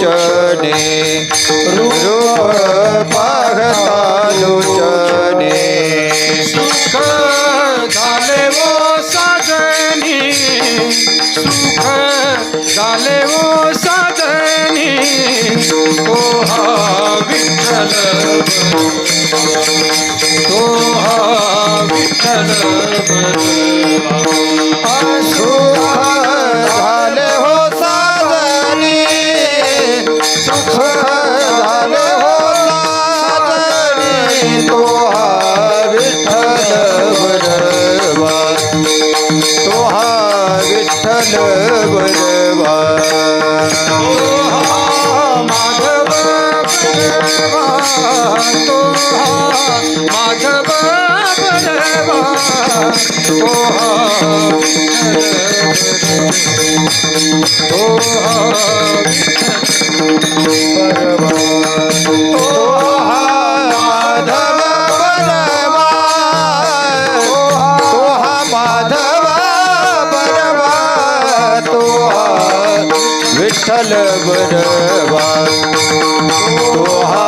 चने रूप पाहतालो चने सुख झाले वो साजनी सुख झाले वो साजनी तो विठ्ठल तो विठ्ठल सुख विठ्ठल बरवा तो हा माधव बडवा तो हा माधव विठ्ठल बरवा तो हा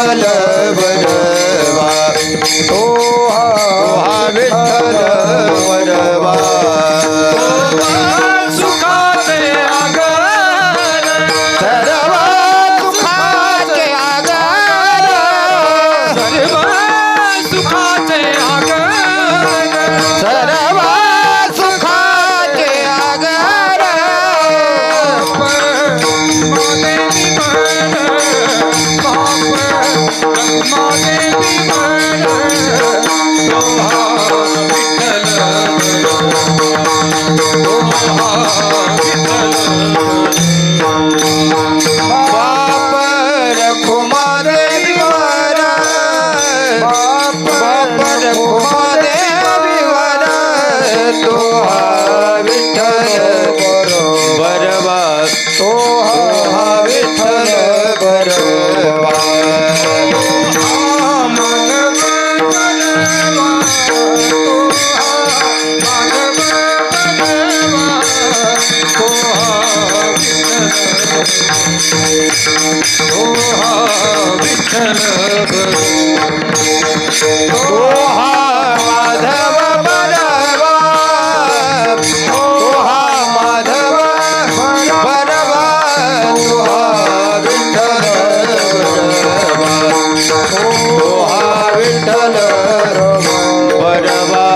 हा ओहा विठ्ठल ओहा माधव बरवा ओहा माधव बरवा ओहा विठ्ठल ओहा विठ्ठल बरवा